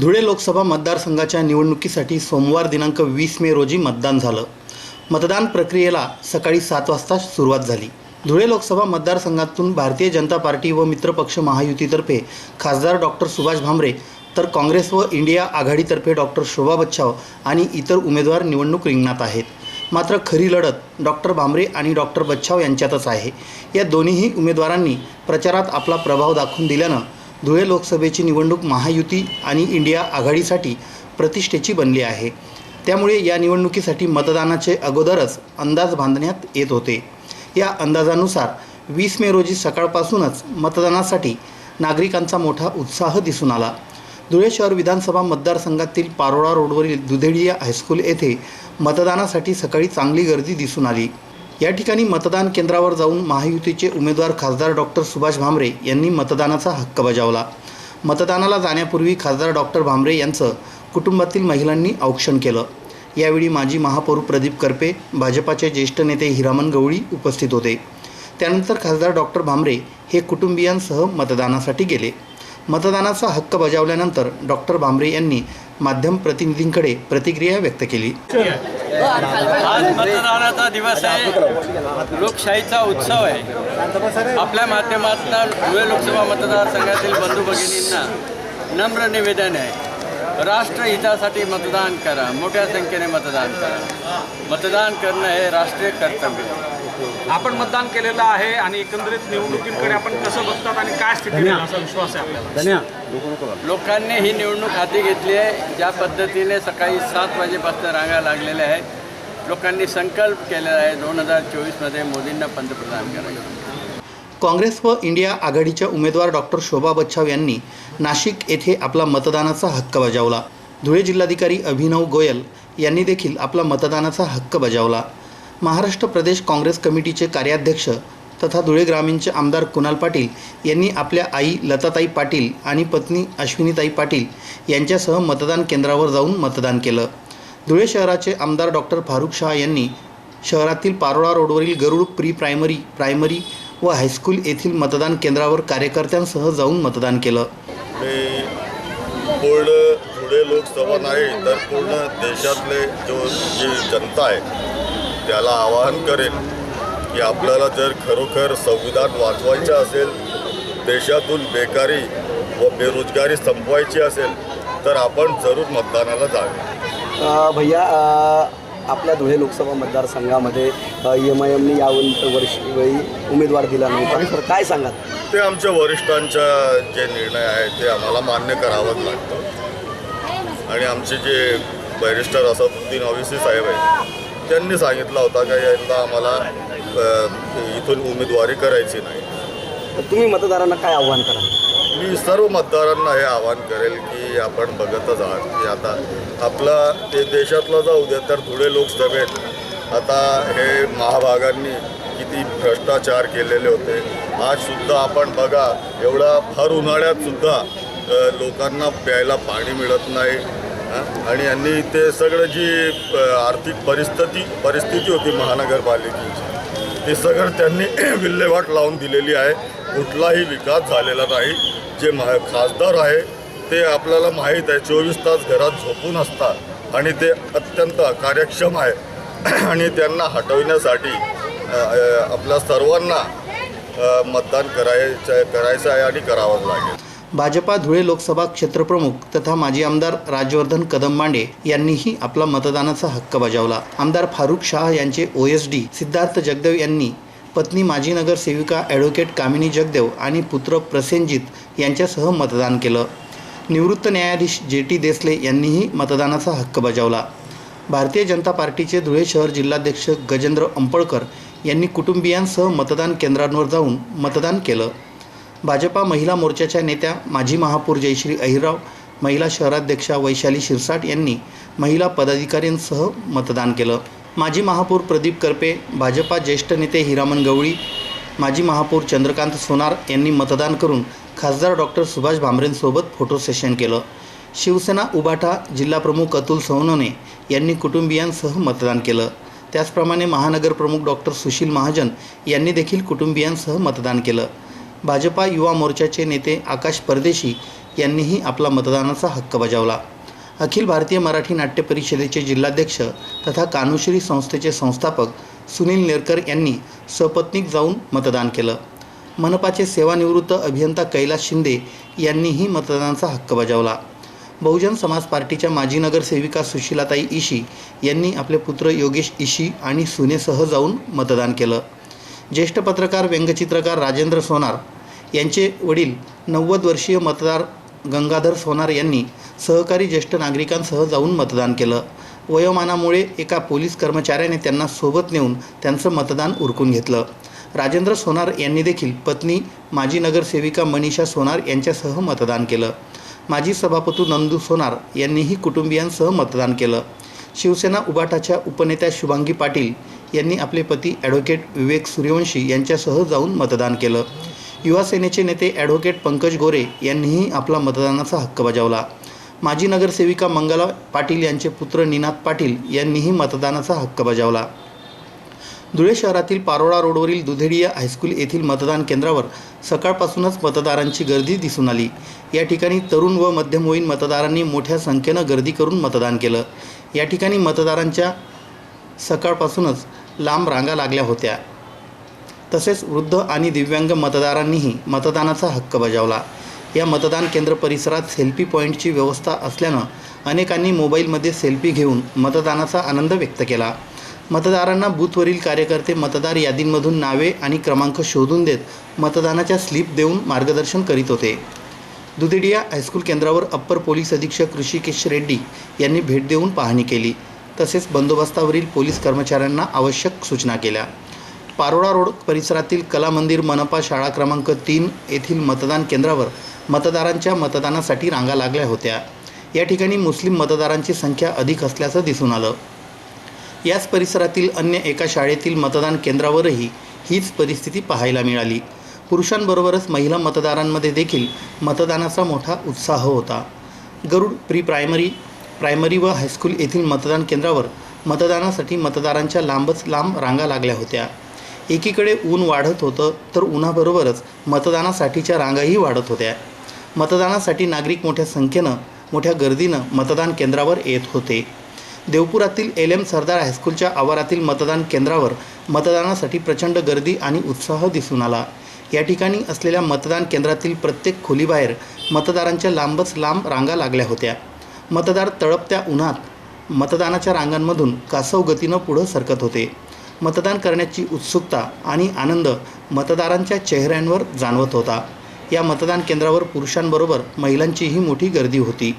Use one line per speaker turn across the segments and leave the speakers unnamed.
धुळे लोकसभा मतदारसंघाच्या निवडणुकीसाठी सोमवार दिनांक वीस मे रोजी मतदान झालं. मतदान प्रक्रियेला सकाळी सात वाजता सुरुवात झाली. धुळे लोकसभा मतदारसंघातून भारतीय जनता पार्टी व मित्रपक्ष महायुतीतर्फे खासदार डॉक्टर सुभाष भामरे तर काँग्रेस व इंडिया आघाडीतर्फे डॉक्टर शोभा बच्छाव आणि इतर उमेदवार निवडणूक रिंगणात आहेत. मात्र खरी लढत डॉक्टर भामरे आणि डॉक्टर बच्छाव यांच्यातच आहे. या दोन्हीही उमेदवारांनी प्रचारात आपला प्रभाव दाखवून दिल्यानं धुळे लोकसभेची निवडणूक महायुती आणि इंडिया आघाडीसाठी प्रतिष्ठेची बनली आहे. त्यामुळे या निवडणुकीसाठी मतदानाचे अगोदरच अंदाज बांधण्यात येत होते. या अंदाजानुसार वीस मे रोजी सकाळपासूनच मतदानासाठी नागरिकांचा मोठा उत्साह दिसून आला. धुळे शहर विधानसभा मतदारसंघातील पारोळा रोडवरील दुधेडिया हायस्कूल येथे मतदानासाठी सकाळी चांगली गर्दी दिसून आली. या ठिकाणी मतदान केंद्रावर जाऊन महायुतीचे उमेदवार खासदार डॉक्टर सुभाष भामरे यांनी मतदानाचा हक्क बजावला. मतदानाला जाण्यापूर्वी खासदार डॉक्टर भामरे यांचं कुटुंबातील महिलांनी औक्षण केलं. यावेळी माजी महापौर प्रदीप करपे भाजपाचे ज्येष्ठ नेते हिरामन गवळी उपस्थित होते. त्यानंतर खासदार डॉक्टर भामरे हे कुटुंबियांसह मतदानासाठी गेले. मतदानाचा हक्क बजावल्यानंतर डॉक्टर भांबरे यांनी माध्यम प्रतिनिधींकडे प्रतिक्रिया व्यक्त केली.
आज मतदानाचा दिवस आहे. लोकशाहीचा उत्सव आहे. आपल्या माध्यमातून धुळे लोकसभा मतदारसंघातील बंधू भगिनींना नम्र निवेदन आहे. राष्ट्रहितासाठी मतदान करा. मोठ्या संख्येने मतदान करा. मतदान करणं हे राष्ट्रीय कर्तव्य आहे.
आपण मतदान केलेलं आहे आणि एकंदरीत निवडणुकीकडे आपण कसं बघतात आणि काय स्थिती असा विश्वास आहे आपल्याला?
लोकांनी ही निवडणूक हाती घेतली आहे ज्या पद्धतीने सकाळी सात वाजेपासून रांगा लागलेल्या आहेत. लोकांनी संकल्प केलेला आहे दोन हजार चोवीसमध्ये मोदींना पंतप्रधान करायचं
काँग्रेस व इंडिया आघाडीच्या उमेदवार डॉक्टर शोभा बच्छाव यांनी नाशिक येथे आपला मतदानाचा हक्क बजावला. धुळे जिल्हाधिकारी अभिनव गोयल यांनी देखील आपला मतदानाचा हक्क बजावला. महाराष्ट्र प्रदेश काँग्रेस कमिटीचे कार्याध्यक्ष तथा धुळे ग्रामीणचे आमदार कुणाल पाटील यांनी आपल्या आई लताताई पाटील आणि पत्नी अश्विनीताई पाटील यांच्यासह मतदान केंद्रावर जाऊन मतदान केलं. धुळे शहराचे आमदार डॉक्टर फारुख शाह यांनी शहरातील पारोळा रोडवरील गरुड प्री प्रायमरी प्रायमरी व हायस्कूल येथील मतदान केंद्रावर कार्यकर्त्यांसह जाऊन मतदान केलं.
पूर्ण धुळे लोकसभा नाही तर पूर्ण देशातले जो जी जनता आहे त्याला आवाहन करेन की आपल्याला जर खरोखर संविधान वाचवायचं असेल देशातून बेकारी व बेरोजगारी संपवायची असेल तर आपण जरूर मतदानाला जावे.
भैया आपल्या धुळे लोकसभा मतदारसंघामध्ये एम आय एमने या वर्षी वेळी उमेदवार दिला नव्हता तर काय सांगाल?
ते आमच्या वरिष्ठांच्या जे निर्णय आहे ते आम्हाला मान्य करावंच लागतं. आणि आमचे जे बॅरिस्टर असदुद्दीन ओवेसी साहेब आहेत त्यांनी सांगितलं होता का यंदा आम्हाला इथून उमेदवारी करायची नाही.
तर तुम्ही मतदारांना काय आव्हान करा
मी सर्व मतदारांना हे आवाहन करेल की आपण बघतच आहात की आता आपला ते देशातला जाऊ दे तर धुळे लोकसभेत आता हे महाभागांनी किती भ्रष्टाचार केलेले होते. आज सुद्धा आपण बघा एवढा भर उन्हाळ्यात सुद्धा अ, लोकांना प्यायला पाणी मिळत नाही? आणि यांनी ते सगळं जी आर्थिक परिस्थिती परिस्थिती होती महानगरपालिकेची ते सगळं त्यांनी विल्हेवाट लावून दिलेली आहे. कुठलाही विकास झालेला नाही. जे महा खासदार आहे ते आपल्याला माहीत आहे. चोवीस तास घरात झोपून असतात आणि ते अत्यंत कार्यक्षम आहे. आणि त्यांना हटवण्यासाठी आपल्या सर्वांना मतदान करायचं करायचं आहे आणि करावंच लागेल.
भाजपा धुळे लोकसभा क्षेत्रप्रमुख तथा माजी आमदार राजवर्धन कदम मांडे यांनीही आपला मतदानाचा हक्क बजावला. आमदार फारुख शाह यांचे O S D Siddharth Jagdev यांनी पत्नी माजी नगरसेविका ॲडव्होकेट कामिनी जगदेव आणि पुत्र प्रसेनजित यांच्यासह मतदान केलं. निवृत्त न्यायाधीश जे टी देसले यांनीही मतदानाचा हक्क बजावला. भारतीय जनता पार्टीचे धुळे शहर जिल्हाध्यक्ष गजेंद्र अंपळकर यांनी कुटुंबियांसह मतदान केंद्रांवर जाऊन मतदान केलं. भाजपा महिला मोर्चाच्या नेत्या माजी महापौर जयश्री अहिरराव महिला शहराध्यक्षा वैशाली शिरसाट यांनी महिला पदाधिकाऱ्यांसह मतदान केलं. माजी महापौर प्रदीप करपे भाजपा ज्येष्ठ नेते हिरामन गवळी माजी महापौर चंद्रकांत सोनार यांनी मतदान करून खासदार डॉक्टर सुभाष भामरेंसोबत फोटो सेशन केलं. शिवसेना उबाठा जिल्हाप्रमुख अतुल सोनवणे यांनी कुटुंबियांसह मतदान केलं. त्याचप्रमाणे महानगरप्रमुख डॉक्टर सुशील महाजन यांनी देखील कुटुंबियांसह मतदान केलं. भाजपा युवा मोर्चाचे नेते आकाश परदेशी यांनीही आपला मतदानाचा हक्क बजावला. अखिल भारतीय मराठी नाट्य परिषदेचे जिल्हाध्यक्ष तथा कानुश्री संस्थेचे संस्थापक सुनील नेरकर यांनी सपत्नीक जाऊन मतदान केलं. मनपाचे सेवानिवृत्त अभियंता कैलास शिंदे यांनीही मतदानाचा हक्क बजावला. बहुजन समाज पार्टीच्या माजी नगरसेविका सुशीलाताई इशी यांनी आपले पुत्र योगेश इशी आणि सुनेसह जाऊन मतदान केलं. ज्येष्ठ पत्रकार व्यंगचित्रकार राजेंद्र सोनार यांचे वडील नव्वद वर्षीय मतदार गंगाधर सोनार यांनी सहकारी ज्येष्ठ नागरिकांसह जाऊन मतदान केलं. वयोमानामुळे एका पोलीस कर्मचाऱ्याने त्यांना सोबत नेऊन त्यांचं मतदान उरकून घेतलं. राजेंद्र सोनार यांनी देखील पत्नी माजी नगरसेविका मनीषा सोनार यांच्यासह मतदान केलं. माजी सभापती नंदू सोनार यांनीही कुटुंबियांसह मतदान केलं. शिवसेना उबाटाच्या उपनेत्या शुभांगी पाटील यांनी आपले पती ॲडव्होकेट विवेक सूर्यवंशी यांच्यासह जाऊन मतदान केलं. युवा सेनेचे नेते ॲडव्होकेट पंकज गोरे यांनीही आपला मतदानाचा हक्क बजावला. माजी नगरसेविका मंगला पाटील यांचे पुत्र निनाद पाटील यांनीही मतदानाचा हक्क बजावला. धुळे शहरातील पारोळा रोडवरील दुधेडिया हायस्कूल येथील मतदान केंद्रावर सकाळपासूनच मतदारांची गर्दी दिसून आली. या ठिकाणी तरुण व मध्यमवयीन मतदारांनी मोठ्या संख्येनं गर्दी करून मतदान केलं. या ठिकाणी मतदारांच्या सकाळपासूनच लांब रांगा लागल्या होत्या. तसेच वृद्ध आणि दिव्यांग मतदारांनीही मतदानाचा हक्क बजावला. या मतदान केंद्र परिसरात सेल्फी पॉईंटची व्यवस्था असल्यानं अनेकांनी मोबाईलमध्ये सेल्फी घेऊन मतदानाचा आनंद व्यक्त केला. मतदारांना बूथवरील कार्यकर्ते मतदार यादींमधून नावे आणि क्रमांक शोधून देत मतदानाच्या स्लिप देऊन मार्गदर्शन करीत होते. दुधेडिया हायस्कूल केंद्रावर अप्पर पोलीस अधीक्षक ऋषिकेश रेड्डी यांनी भेट देऊन पाहणी केली. तसेच बंदोबस्तावरील पोलीस कर्मचाऱ्यांना आवश्यक सूचना केल्या. पारोळा रोड परिसरातील कला मंदिर मनपा शाळा क्रमांक तीन येथील मतदान केंद्रावर मतदारांच्या मतदानासाठी रांगा लागल्या होत्या. या ठिकाणी मुस्लिम मतदारांची संख्या अधिक असल्याचं दिसून आलं. याच परिसरातील अन्य एका शाळेतील मतदान केंद्रावरही हीच परिस्थिती पाहायला मिळाली. पुरुषांबरोबरच महिला मतदारांमध्ये देखील मतदानाचा मोठा उत्साह होता. गरुड प्री प्रायमरी प्रायमरी व हायस्कूल येथील मतदान केंद्रावर मतदानासाठी मतदारांच्या लांबच लांब रांगा लागल्या होत्या. एकीकडे ऊन वाढत होतं तर उन्हाबरोबरच मतदानासाठीच्या रांगाही वाढत होत्या. मतदानासाठी नागरिक मोठ्या संख्येनं मोठ्या गर्दीनं मतदान केंद्रावर येत होते. देवपुरातील एल एम सरदार हायस्कूलच्या आवारातील मतदान केंद्रावर मतदानासाठी प्रचंड गर्दी आणि उत्साह दिसून आला. या ठिकाणी असलेल्या मतदान केंद्रातील प्रत्येक खोलीबाहेर मतदारांच्या लांबच लांब रांगा लागल्या होत्या. मतदार तळपत्या उन्हात मतदानाच्या रांगांमधून कासव गतीनं पुढं सरकत होते. मतदान करण्याची उत्सुकता आणि आनंद मतदारांच्या चेहऱ्यांवर जाणवत होता. या मतदान केंद्रावर पुरुषांबरोबर महिलांचीही मोठी गर्दी होती.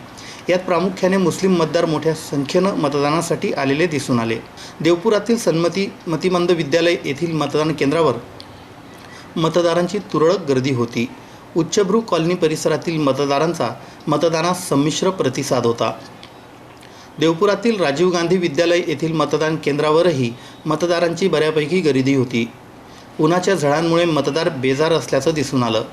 यात प्रामुख्याने मुस्लिम मतदार मोठ्या संख्येनं मतदानासाठी आलेले दिसून आले. देवपुरातील सन्मती मतिमंद विद्यालय येथील मतदान केंद्रावर मतदारांची तुरळक गर्दी होती. उच्चभ्रू कॉलनी परिसरातील मतदारांचा मतदानास संमिश्र प्रतिसाद होता. देवपुरातील राजीव गांधी विद्यालय येथील मतदान केंद्रावरही मतदारांची बऱ्यापैकी गर्दी होती. उन्हाच्या झळांमुळे मतदार बेजार असल्याचं दिसून आलं.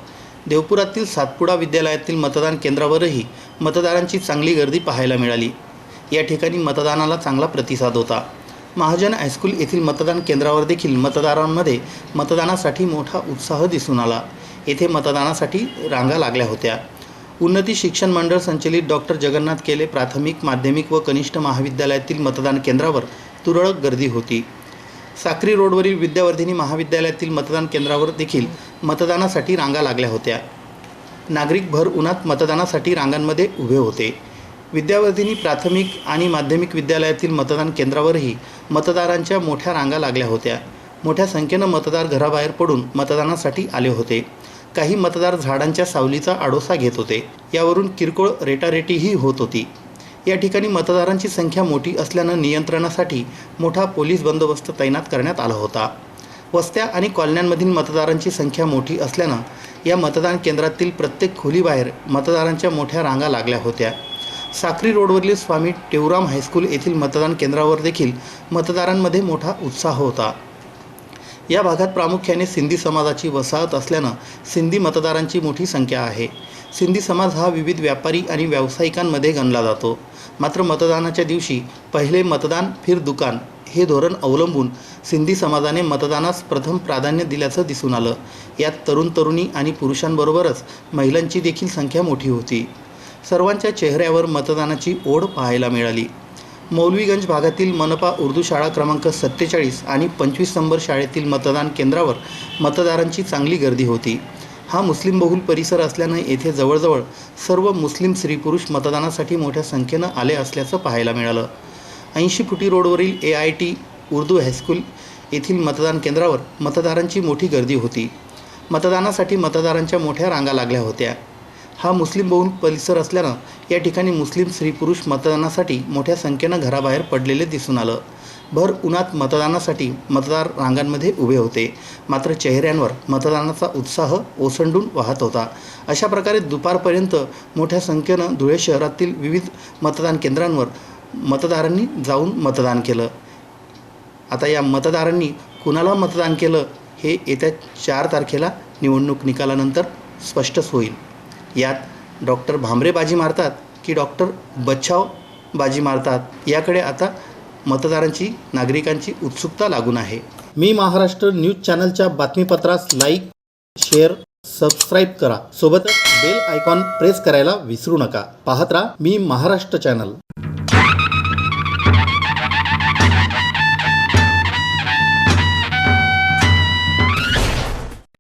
देवपुरातील सातपुडा विद्यालयातील मतदान केंद्रावरही मतदारांची चांगली गर्दी पाहायला मिळाली. या ठिकाणी मतदानाला चांगला प्रतिसाद होता. महाजन हायस्कूल येथील मतदान केंद्रावर देखील मतदारांमध्ये मतदानासाठी मोठा उत्साह दिसून आला. येथे मतदानासाठी रांगा लागल्या होत्या. उन्नती शिक्षण मंडळ संचलित डॉक्टर जगन्नाथ केले प्राथमिक माध्यमिक व कनिष्ठ महाविद्यालयातील मतदान केंद्रावर तुरळक गर्दी होती. साक्री रोडवरील विद्यावर्धिनी महाविद्यालयातील मतदान केंद्रावर देखील मतदानासाठी रांगा लागल्या होत्या. नागरिक भर उन्हात मतदानासाठी रांगांमध्ये उभे होते. विद्यावर्धिनी प्राथमिक आणि माध्यमिक विद्यालयातील मतदान केंद्रावरही मतदारांच्या मोठ्या रांगा लागल्या होत्या. मोठ्या संख्येनं मतदार घराबाहेर पडून मतदानासाठी आले होते. काही मतदार झाडांच्या सावलीचा आडोसा घेत होते. यावरून किरकोळ रेटारेटीही होत होती. या ठिकाणी मतदारांची संख्या मोठी असल्यानं नियंत्रणासाठी मोठा पोलीस बंदोबस्त तैनात करण्यात आला होता. वस्त्या आणि कॉलन्यांमधील मतदारांची संख्या मोठी असल्यानं या मतदान केंद्रातील प्रत्येक खोलीबाहेर मतदारांच्या मोठ्या रांगा लागल्या होत्या. साक्री रोडवरील स्वामी टेवराम हायस्कूल येथील मतदान केंद्रावर देखील मतदारांमध्ये मोठा उत्साह होता. या भागात प्रामुख्याने सिंधी समाजाची वसाहत असल्यानं सिंधी मतदारांची मोठी संख्या आहे. सिंधी समाज हा विविध व्यापारी आणि व्यावसायिकांमध्ये गणला जातो. मात्र मतदानाच्या दिवशी पहिले मतदान फिर दुकान हे धोरण अवलंबून सिंधी समाजाने मतदानास प्रथम प्राधान्य दिल्याचं दिसून आलं. यात तरुण तरुणी आणि पुरुषांबरोबरच महिलांची देखील संख्या मोठी होती. सर्वांच्या चेहऱ्यावर मतदानाची ओढ पाहायला मिळाली. मौलवीगंज भागातील मनपा उर्दू शाळा क्रमांक सत्तेचाळीस आणि पंचवीस नंबर शाळेतील मतदान केंद्रावर मतदारांची चांगली गर्दी होती. हा मुस्लिम बहुल परिसर असल्यानं येथे जवळजवळ सर्व मुस्लिम स्त्री पुरुष मतदानासाठी मोठ्या संख्येनं आले असल्याचं पाहायला मिळालं. ऐंशी फुटी रोडवरील A I T Urdu high school येथील मतदान केंद्रावर मतदारांची मोठी गर्दी होती. मतदानासाठी मतदारांच्या मोठ्या रांगा लागल्या होत्या. हा मुस्लिम बहुल परिसर असल्यानं या ठिकाणी मुस्लिम स्त्री पुरुष मतदानासाठी मोठ्या संख्येनं घराबाहेर पडलेले दिसून आलं. भर उन्हात मतदानासाठी मतदार रांगांमध्ये उभे होते. मात्र चेहऱ्यांवर मतदानाचा उत्साह ओसंडून वाहत होता. अशा प्रकारे दुपारपर्यंत मोठ्या संख्येनं धुळे शहरातील विविध मतदान केंद्रांवर मतदारांनी जाऊन मतदान केलं. आता या मतदारांनी कुणाला मतदान केलं हे येत्या चार तारखेला निवडणूक निकालानंतर स्पष्टच होईल. यात डॉक्टर भांबरे बाजी मारतात की डॉक्टर बच्छाव बाजी मारतात? याकडे आता मतदारांची नागरिकांची उत्सुकता लागून आहे. मी महाराष्ट्र न्यूज चॅनलच्या बातमीपत्रास लाईक शेअर सबस्क्राईब करा. सोबतच बेल आयकॉन प्रेस करायला विसरू नका. पाहत राहा मी महाराष्ट्र चॅनल.